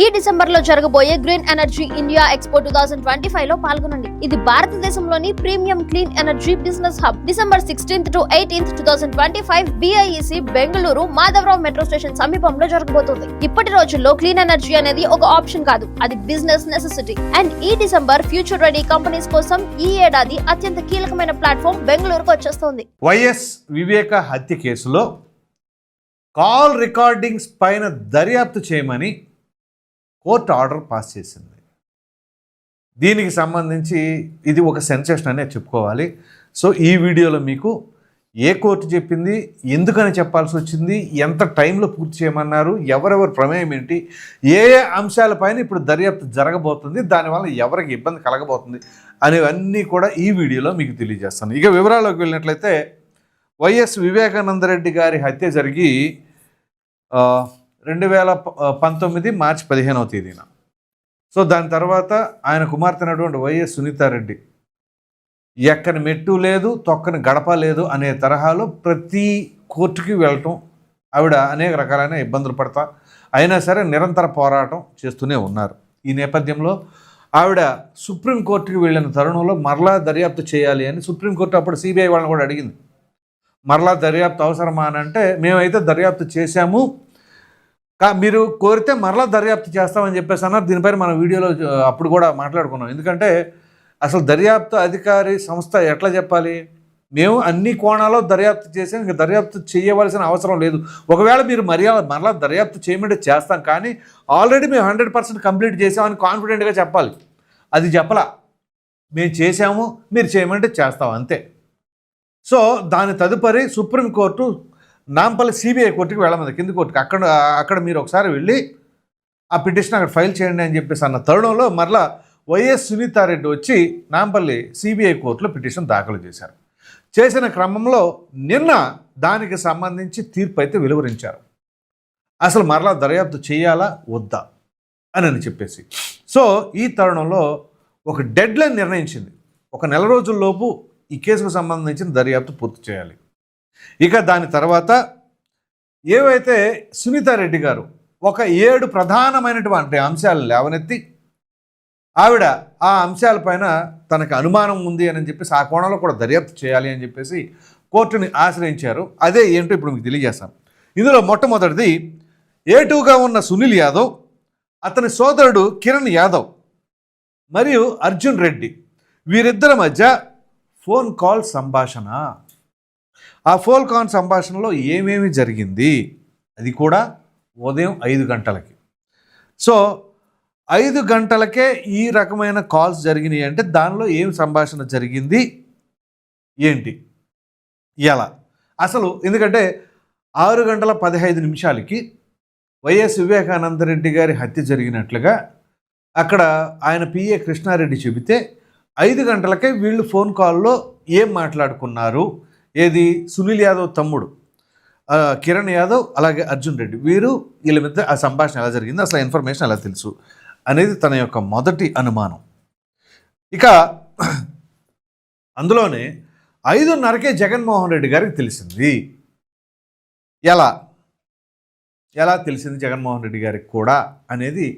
ఈ డిసెంబర్లో జరగబోయే green energy India expo two thousand twenty ఫైవ్లో పాల్గొనండి. ఇది భారతదేశంలోని premium clean energy business hub. December sixteenth to eighteenth two thousand twenty five BIEC Bengaluru Madhavarao metro station సమీపంలో జరగబోతుంది. ఇప్పటి రోజుల్లో క్లీన్ ఎనర్జీ అనేది ఒక ఆప్షన్ కాదు. అది బిజినెస్ నెసెసిటీ అండ్ ఈ డిసెంబర్ ఫ్యూచర్ రెడీ కంపెనీస్ కోసం ఈ ఏడాది అత్యంత కీలకమైన ప్లాట్ఫామ్ బెంగళూరుకు వచ్చేస్తోంది. వైఎస్ వివేక హత్య కేసులో కాల్ రికార్డింగ్స్ పైన దర్యాప్తు చేయమని కోర్టు ఆర్డర్ పాస్ చేసింది. దీనికి సంబంధించి ఇది ఒక సెన్సేషన్ అనే చెప్పుకోవాలి. సో ఈ వీడియోలో మీకు ఏ కోర్టు చెప్పింది ఎందుకని చెప్పాల్సి వచ్చింది ఎంత టైంలో పూర్తి చేయమన్నారు ఎవరెవరి ప్రమేయం ఏంటి ఏ ఏ అంశాలపైన ఇప్పుడు దర్యాప్తు జరగబోతుంది దానివల్ల ఎవరికి ఇబ్బంది కలగబోతుంది అనేవన్నీ కూడా ఈ వీడియోలో మీకు తెలియజేస్తాను. ఇక వివరాల్లోకి వెళ్ళినట్లయితే వైఎస్ వివేకానందరెడ్డి గారి హత్య జరిగి రెండు వేల పంతొమ్మిది మార్చి పదిహేనవ తేదీన. సో దాని తర్వాత ఆయన కుమార్తె అయినటువంటి వైఎస్ సునీతారెడ్డి ఎక్కని మెట్టు లేదు తొక్కని గడప లేదు అనే తరహాలో ప్రతి కోర్టుకి వెళ్ళటం ఆవిడ అనేక రకాలైన ఇబ్బందులు పడతా అయినా సరే నిరంతర పోరాటం చేస్తూనే ఉన్నారు. ఈ నేపథ్యంలో ఆవిడ సుప్రీంకోర్టుకి వెళ్ళిన తరుణంలో మరలా దర్యాప్తు చేయాలి అని సుప్రీంకోర్టు అప్పుడు సిబిఐ వాళ్ళని కూడా అడిగింది. మరలా దర్యాప్తు అవసరమా అని అంటే మేమైతే దర్యాప్తు చేశాము మీరు కోరితే మరలా దర్యాప్తు చేస్తామని చెప్పేసి అన్నారు. దీనిపైన మన వీడియోలో అప్పుడు కూడా మాట్లాడుకున్నాం. ఎందుకంటే అసలు దర్యాప్తు అధికారి సంస్థ ఎట్లా చెప్పాలి? మేము అన్ని కోణాల్లో దర్యాప్తు చేసాం ఇంకా దర్యాప్తు చేయవలసిన అవసరం లేదు. ఒకవేళ మీరు మర్యాద మరలా దర్యాప్తు చేయమంటే చేస్తాం. కానీ ఆల్రెడీ మేము హండ్రెడ్ పర్సెంట్ కంప్లీట్ చేసామని కాన్ఫిడెంట్గా చెప్పాలి. అది చెప్పలా. మేము చేసాము మీరు చేయమంటే చేస్తాం. అంతే. సో దాని తదుపరి సుప్రీంకోర్టు నాంపల్లి సిబిఐ కోర్టుకి వెళ్ళమంది కింది కోర్టుకి. అక్కడ అక్కడ మీరు ఒకసారి వెళ్ళి ఆ పిటిషన్ అక్కడ ఫైల్ చేయండి అని చెప్పేసి అన్న తరుణంలో మరలా వైఎస్ సునీతారెడ్డి వచ్చి నాంపల్లి సిబిఐ కోర్టులో పిటిషన్ దాఖలు చేశారు. చేసిన క్రమంలో నిన్న దానికి సంబంధించి తీర్పు అయితే వెలువరించారు. అసలు మరలా దర్యాప్తు చేయాలా వద్దా అని అని చెప్పేసి. సో ఈ తరుణంలో ఒక డెడ్ లైన్ నిర్ణయించింది. ఒక నెల రోజుల్లోపు ఈ కేసుకు సంబంధించిన దర్యాప్తు పూర్తి చేయాలి. ఇక దాని తర్వాత ఏవైతే సునీతారెడ్డి గారు ఒక ఏడు ప్రధానమైనటువంటి అంశాలను లేవనెత్తి ఆవిడ ఆ అంశాలపైన తనకు అనుమానం ఉంది అని చెప్పేసి ఆ కోణంలో కూడా దర్యాప్తు చేయాలి అని చెప్పేసి కోర్టుని ఆశ్రయించారు. అదే ఏంటో ఇప్పుడు మీకు తెలియజేస్తాం. ఇందులో మొట్టమొదటిది ఏటుగా ఉన్న సునీల్ యాదవ్ అతని సోదరుడు కిరణ్ యాదవ్ మరియు అర్జున్ రెడ్డి వీరిద్దరి మధ్య ఫోన్ కాల్ సంభాషణ. ఆ ఫోల్ కాన్ సంభాషణలో ఏమేమి జరిగింది? అది కూడా ఉదయం ఐదు గంటలకి. సో ఐదు గంటలకే ఈ రకమైన కాల్స్ జరిగినాయి అంటే దానిలో ఏం సంభాషణ జరిగింది? ఏంటి? ఎలా? అసలు ఎందుకంటే ఆరు గంటల పదిహైదు నిమిషాలకి వైఎస్ వివేకానందరెడ్డి గారి హత్య జరిగినట్లుగా అక్కడ ఆయన పిఏ కృష్ణారెడ్డి చెబితే ఐదు గంటలకే వీళ్ళు ఫోన్ కాల్లో ఏం మాట్లాడుకున్నారు? ఏది? సునీల్ యాదవ్ తమ్ముడు. కిరణ్ యాదవ్ అలాగే అర్జున్ రెడ్డి. వీరు వీళ్ళ మధ్య ఆ సంభాషణ ఎలా జరిగింది అసలు ఇన్ఫర్మేషన్ ఎలా తెలుసు అనేది తన యొక్క మొదటి అనుమానం. ఇక అందులోనే ఐదున్నరకే జగన్మోహన్ రెడ్డి గారికి తెలిసింది. ఎలా? ఎలా తెలిసింది జగన్మోహన్ రెడ్డి గారికి కూడా అనేది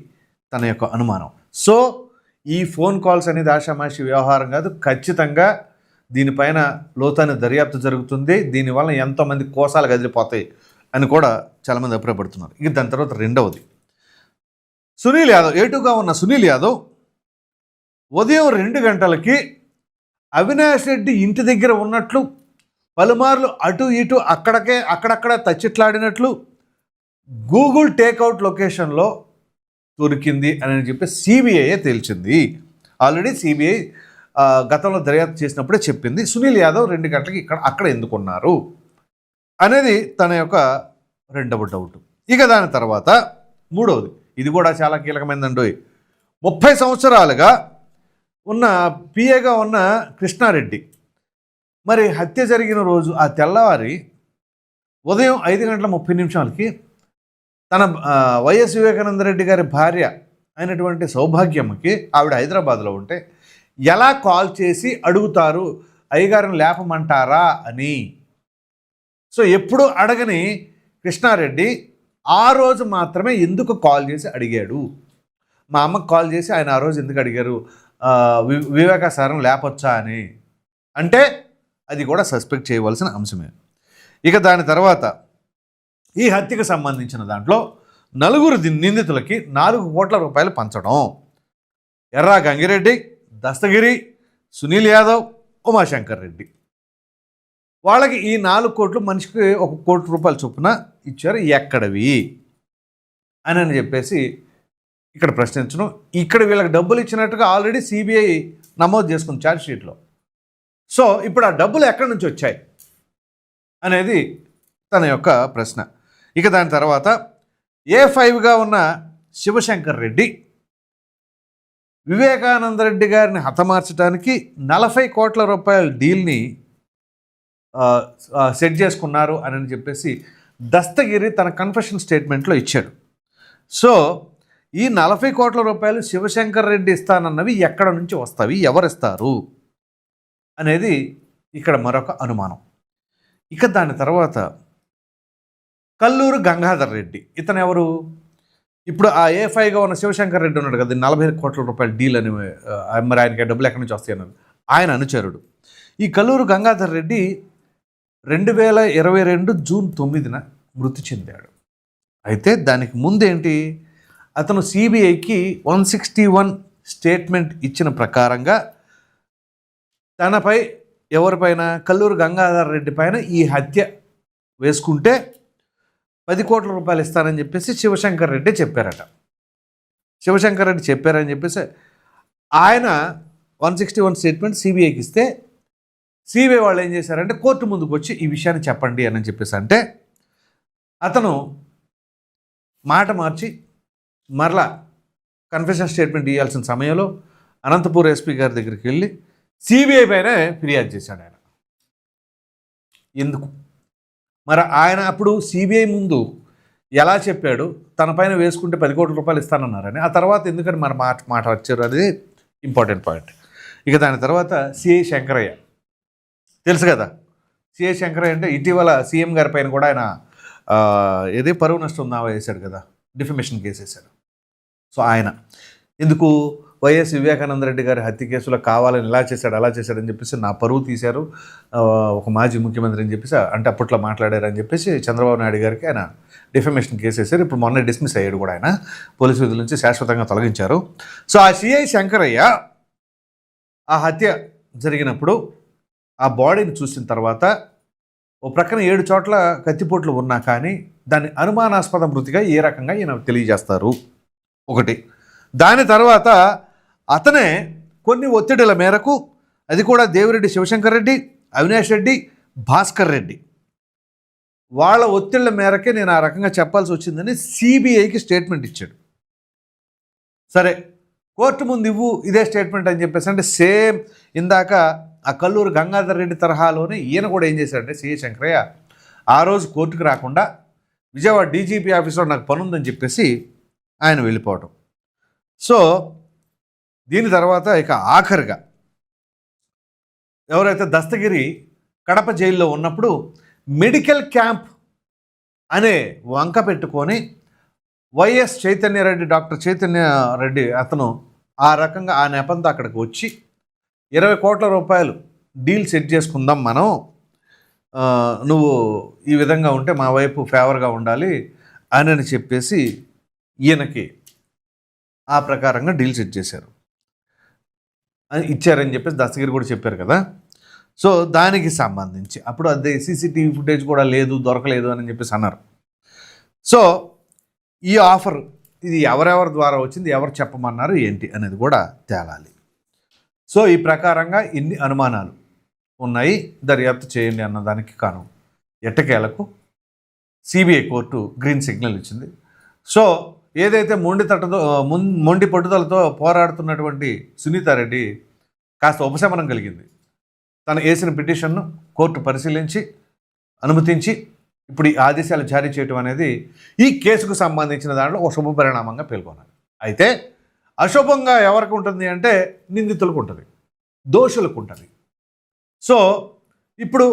తన యొక్క అనుమానం. సో ఈ ఫోన్ కాల్స్ అనేది ఆషామాషి వ్యవహారం కాదు. ఖచ్చితంగా దీనిపైన లోతైన దర్యాప్తు జరుగుతుంది. దీనివల్ల ఎంతోమంది కోసాలు కదిలిపోతాయి అని కూడా చాలామంది అభిప్రాయపడుతున్నారు. ఇక దాని తర్వాత రెండవది. సునీల్ యాదవ్ ఏటుగా ఉన్న సునీల్ యాదవ్ ఉదయం రెండు గంటలకి అవినాష్ రెడ్డి ఇంటి దగ్గర ఉన్నట్లు పలుమార్లు అటు ఇటు అక్కడకే అక్కడక్కడ తచ్చిట్లాడినట్లు గూగుల్ టేక్అవుట్ లొకేషన్లో దొరికింది అని చెప్పి సిబిఐ తేల్చింది. ఆల్రెడీ సిబిఐ గతంలో దర్యాప్తు చేసినప్పుడే చెప్పింది సునీల్ యాదవ్ రెండు గంటలకి ఇక్కడ అక్కడ ఎందుకున్నారు అనేది తన యొక్క రెండవ డౌట్. ఇక దాని తర్వాత మూడవది ఇది కూడా చాలా కీలకమైందండి ముప్పై సంవత్సరాలుగా ఉన్న పిఏగా ఉన్న కృష్ణారెడ్డి మరి హత్య జరిగిన రోజు ఆ తెల్లవారి ఉదయం ఐదు గంటల ముప్పై నిమిషాలకి తన వైఎస్ వివేకానంద రెడ్డి గారి భార్య అయినటువంటి సౌభాగ్యమ్మకి ఆవిడ హైదరాబాద్లో ఉంటే ఎలా కాల్ చేసి అడుగుతారు? అయ్యగారిని లేపమంటారా? అని. సో ఎప్పుడు అడగని కృష్ణారెడ్డి ఆ రోజు మాత్రమే ఎందుకు కాల్ చేసి అడిగాడు? మా అమ్మకు కాల్ చేసి ఆయన ఆ రోజు ఎందుకు అడిగారు? వి- వివేకా సారం లేపొచ్చా అని. అంటే అది కూడా సస్పెక్ట్ చేయవలసిన అంశమే. ఇక దాని తర్వాత ఈ హత్యకు సంబంధించిన దాంట్లో నలుగురు నిందితులకి నాలుగు కోట్ల రూపాయలు పంచడం. ఎర్రా గంగిరెడ్డి దస్తగిరి సునీల్ యాదవ్ ఉమాశంకర్ రెడ్డి. వాళ్ళకి ఈ నాలుగు కోట్లు మనిషికి ఒక కోటి రూపాయల చొప్పున ఇచ్చారు. ఎక్కడవి? అని అని చెప్పేసి ఇక్కడ ప్రశ్నించడం ఇక్కడ వీళ్ళకి డబ్బులు ఇచ్చినట్టుగా ఆల్రెడీ సిబిఐ నమోదు చేసుకుంది ఛార్జ్ షీట్లో. సో ఇప్పుడు ఆ డబ్బులు ఎక్కడి నుంచి వచ్చాయి? అనేది తన యొక్క ప్రశ్న. ఇక దాని తర్వాత ఏ ఫైవ్గా ఉన్న శివశంకర్ రెడ్డి వివేకానంద రెడ్డి గారిని హతమార్చడానికి నలభై కోట్ల రూపాయల డీల్ని సెట్ చేసుకున్నారు అని చెప్పేసి దస్తగిరి తన కన్ఫెషన్ స్టేట్మెంట్లో ఇచ్చాడు. సో ఈ నలభై కోట్ల రూపాయలు శివశంకర్ రెడ్డి ఇస్తానన్నవి ఎక్కడ నుంచి వస్తాయి ఎవరిస్తారు అనేది ఇక్కడ మరొక అనుమానం. ఇక దాని తర్వాత కల్లూరు గంగాధర్ రెడ్డి ఇతను ఎవరు ఇప్పుడు ఆ ఏ ఫైవ్గా ఉన్న శివశంకర్ రెడ్డి ఉన్నాడు కదా నలభై కోట్ల రూపాయల డీల్ అని మరి ఆయనకి డబ్బులు ఎక్కడి నుంచి వస్తాయి అన్నారు ఆయన అనుచరుడు. ఈ కల్లూరు గంగాధర్ రెడ్డి రెండు వేల ఇరవై రెండు జూన్ తొమ్మిదిన మృతి చెందాడు. అయితే దానికి ముందేంటి? అతను సిబిఐకి వన్ సిక్స్టీ వన్ స్టేట్మెంట్ ఇచ్చిన ప్రకారంగా తనపై ఎవరిపైన కల్లూరు గంగాధర్ రెడ్డి పైన ఈ హత్య వేసుకుంటే పది కోట్ల రూపాయలు ఇస్తానని చెప్పేసి శివశంకర్ రెడ్డి చెప్పారట. శివశంకర్ రెడ్డి చెప్పారని చెప్పేసి ఆయన వన్ సిక్స్టీ వన్ స్టేట్మెంట్ సిబిఐకి ఇస్తే సిబిఐ వాళ్ళు ఏం చేశారంటే కోర్టు ముందుకు వచ్చి ఈ విషయాన్ని చెప్పండి అని చెప్పేసి అంటే అతను మాట మార్చి మరలా కన్ఫెషన్ స్టేట్మెంట్ ఇవ్వాల్సిన సమయంలో అనంతపూర్ ఎస్పీ గారి దగ్గరికి వెళ్ళి సిబిఐ పైన ఫిర్యాదు చేశాడు ఆయన. ఎందుకు? మరి ఆయన అప్పుడు సిబిఐ ముందు ఎలా చెప్పాడు? తన పైన వేసుకుంటే పది కోట్ల రూపాయలు ఇస్తానన్నారని. ఆ తర్వాత ఎందుకని మన మాట మాట వచ్చారు అనేది ఇంపార్టెంట్ పాయింట్ ఇక దాని తర్వాత సిఐ శంకరయ్య. తెలుసు కదా? సిఐ శంకరయ్య అంటే ఇటీవల సీఎం గారి పైన కూడా ఆయన ఆ, ఏది పరువు నష్టం దావా వేశాడు కదా? డిఫమేషన్ కేసు వేశాడు సో ఆయన. ఎందుకు? వైఎస్ వివేకానంద రెడ్డి గారి హత్య కేసులో కావాలని ఇలా చేశాడు అలా చేశాడని చెప్పేసి నా పరువు తీశారు. ఒక మాజీ ముఖ్యమంత్రి అని చెప్పేసి అంటే అప్పట్లో మాట్లాడారు అని చెప్పేసి చంద్రబాబు నాయుడు గారికి ఆయన డిఫమేషన్ కేసు వేశారు. ఇప్పుడు మొన్న డిస్మిస్ అయ్యాడు కూడా ఆయన. పోలీసు విధుల నుంచి శాశ్వతంగా తొలగించారు. సో ఆ సిఐ శంకరయ్య ఆ హత్య జరిగినప్పుడు ఆ బాడీని చూసిన తర్వాత ఓ ప్రక్కన ఏడు చోట్ల కత్తిపోట్లు ఉన్నా కానీ దాన్ని అనుమానాస్పద మృతిగా ఏ రకంగా ఈయన తెలియజేస్తారు? ఒకటి. దాని తర్వాత అతనే కొన్ని ఒత్తిడిల మేరకు అది కూడా దేవిరెడ్డి శివశంకర్ రెడ్డి అవినాష్ రెడ్డి భాస్కర్ రెడ్డి. వాళ్ళ ఒత్తిళ్ళ మేరకే నేను ఆ రకంగా చెప్పాల్సి వచ్చిందని సిబిఐకి స్టేట్మెంట్ ఇచ్చాడు. సరే కోర్టు ముందు ఇవ్వు ఇదే స్టేట్మెంట్ అని చెప్పేసి అంటే సేమ్ ఇందాక ఆ కల్లూరు గంగాధర్ రెడ్డి తరహాలోనే ఈయన కూడా ఏం చేశాడంటే సిఏ శంకరయ్య ఆ రోజు కోర్టుకు రాకుండా విజయవాడ డీజీపీ ఆఫీస్లో నాకు పనుందని చెప్పేసి ఆయన వెళ్ళిపోవటం. సో దీని తర్వాత ఇక ఆఖరిగా ఎవరైతే దస్తగిరి కడప జైల్లో ఉన్నప్పుడు మెడికల్ క్యాంప్ అనే వంక పెట్టుకొని వైఎస్ చైతన్య రెడ్డి డాక్టర్ చైతన్యరెడ్డి అతను ఆ రకంగా ఆ నెపంతో అక్కడికి వచ్చి ఇరవై కోట్ల రూపాయలు డీల్ సెట్ చేసుకుందాం మనం. నువ్వు ఈ విధంగా ఉంటే మా వైపు ఫేవర్గా ఉండాలి అని అని చెప్పేసి ఈయనకి ఆ ప్రకారంగా డీల్ సెట్ చేశారు. ఇచ్చారని చెప్పేసి దస్తగిరి కూడా చెప్పారు కదా. సో దానికి సంబంధించి అప్పుడు అదే సీసీటీవీ ఫుటేజ్ కూడా లేదు దొరకలేదు అని చెప్పేసి అన్నారు. సో ఈ ఆఫర్ ఇది ఎవరెవరి ద్వారా వచ్చింది ఎవరు చెప్పమన్నారు ఏంటి అనేది కూడా తేలాలి. సో ఈ ప్రకారంగా ఇన్ని అనుమానాలు ఉన్నాయి దర్యాప్తు చేయండి అన్నదానికి కాను ఎట్టకేలకు సిబిఐ కోర్టు గ్రీన్ సిగ్నల్ ఇచ్చింది. సో ఏదైతే మొండి తట్టతో మొండి పట్టుదలతో పోరాడుతున్నటువంటి సునీతారెడ్డి కాస్త ఉపశమనం కలిగింది. తను వేసిన పిటిషన్ను కోర్టు పరిశీలించి అనుమతించి ఇప్పుడు ఈ ఆదేశాలు జారీ చేయటం అనేది ఈ కేసుకు సంబంధించిన దాంట్లో ఒక శుభ పరిణామంగా పేర్కొన్నారు అయితే అశుభంగా ఎవరికి ఉంటుంది అంటే నిందితులకు ఉంటుంది దోషులకు ఉంటుంది. సో ఇప్పుడు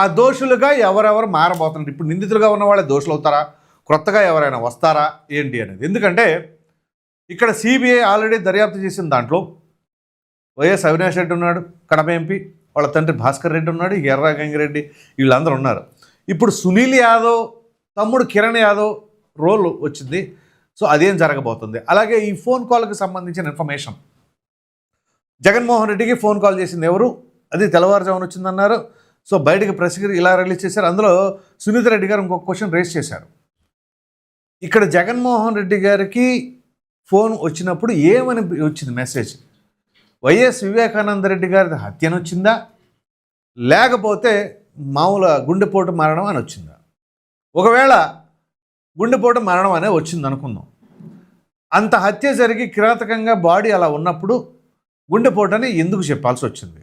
ఆ దోషులుగా ఎవరెవరు మారబోతున్నారు? ఇప్పుడు నిందితులుగా ఉన్న వాళ్ళే దోషులు అవుతారా? క్రొత్తగా ఎవరైనా వస్తారా? ఏంటి అనేది. ఎందుకంటే ఇక్కడ సిబిఐ ఆల్రెడీ దర్యాప్తు చేసిన దాంట్లో వైఎస్ అవినాష్ రెడ్డి ఉన్నాడు కడప ఎంపీ వాళ్ళ తండ్రి భాస్కర్ రెడ్డి ఉన్నాడు ఎర్రా గంగిరెడ్డి వీళ్ళందరూ ఉన్నారు. ఇప్పుడు సునీల్ యాదవ్ తమ్ముడు కిరణ్ యాదవ్ రోల్ వచ్చింది. సో అదేం జరగబోతుంది? అలాగే ఈ ఫోన్ కాల్కి సంబంధించిన ఇన్ఫర్మేషన్. జగన్మోహన్ రెడ్డికి ఫోన్ కాల్ చేసింది ఎవరు? అది తెల్లవారుజామున వచ్చిందన్నారు. సో బయటకు ప్రెస్కి ఇలా రిలీజ్ చేశారు. అందులో సునీత రెడ్డి గారు ఇంకొక క్వశ్చన్ రేస్ చేశారు. ఇక్కడ జగన్మోహన్ రెడ్డి గారికి ఫోన్ వచ్చినప్పుడు ఏమని వచ్చింది మెసేజ్? వైఎస్ వివేకానంద రెడ్డి గారి హత్యను వచ్చిందా లేకపోతే మామూలు గుండెపోటు మరణం అని వచ్చిందా? ఒకవేళ గుండెపోటు మరణం అనే వచ్చింది అనుకుందాం అంత హత్య జరిగి కిరాతకంగా బాడీ అలా ఉన్నప్పుడు గుండెపోటని అని ఎందుకు చెప్పాల్సి వచ్చింది?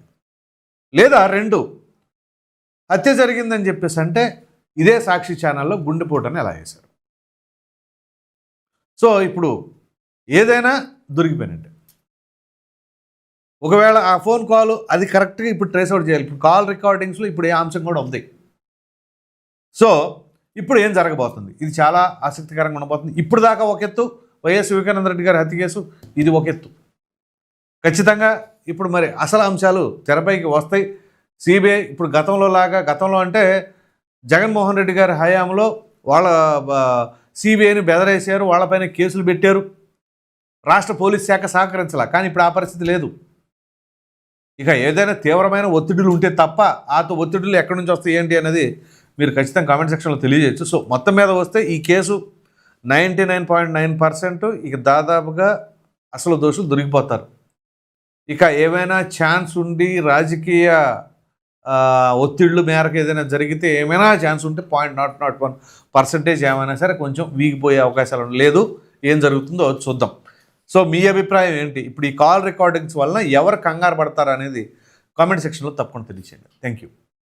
లేదా రెండు హత్య జరిగిందని చెప్పేసి అంటే ఇదే సాక్షి ఛానల్లో గుండెపోటని అని ఎలా వేశారు సో ఇప్పుడు ఏదైనా దొరికిపోయినట్టే. ఒకవేళ ఆ ఫోన్ కాల్ అది కరెక్ట్గా ఇప్పుడు ట్రేస్ అవుట్ చేయాలి. ఇప్పుడు కాల్ రికార్డింగ్స్లో ఇప్పుడు ఏ అంశం కూడా ఉంది. సో ఇప్పుడు ఏం జరగబోతుంది? ఇది చాలా ఆసక్తికరంగా ఉండబోతుంది. ఇప్పుడు దాకా ఒక ఎత్తు వైఎస్ వివేకానంద రెడ్డి గారి హత్య కేసు ఇది ఒక ఎత్తు. ఖచ్చితంగా ఇప్పుడు మరి అసలు అంశాలు తెరపైకి వస్తాయి. సిబిఐ ఇప్పుడు గతంలో లాగా గతంలో అంటే జగన్మోహన్ రెడ్డి గారి హయాంలో వాళ్ళ సిబిఐని బెదరేశారు వాళ్ళపైన కేసులు పెట్టారు. రాష్ట్ర పోలీస్ శాఖ సహకరించాల. కానీ ఇప్పుడు ఆ పరిస్థితి లేదు. ఇక ఏదైనా తీవ్రమైన ఒత్తిడులు ఉంటే తప్ప ఆ ఒత్తిడులు ఎక్కడి నుంచి వస్తాయి ఏంటి అనేది మీరు ఖచ్చితంగా కామెంట్ సెక్షన్లో తెలియజేయచ్చు. సో మొత్తం మీద వస్తే ఈ case ninety nine point nine percent ఇక దాదాపుగా అసలు దోషులు దొరికిపోతారు. ఇక ఏమైనా ఛాన్స్ ఉండి రాజకీయ ఒత్తిళ్ళు మేరకు ఏదైనా జరిగితే ఏమైనా ఛాన్స్ ఉంటే point naught naught one percentage ఏమైనా సరే కొంచెం వీగిపోయే అవకాశాలు లేదు. ఏం జరుగుతుందో చూద్దాం. సో మీ అభిప్రాయం ఏంటి? ఇప్పుడు ఈ కాల్ రికార్డింగ్స్ వలన ఎవరు కంగారు పడతారు అనేది కామెంట్ సెక్షన్లో తప్పకుండా తెలియచేయండి. Thank you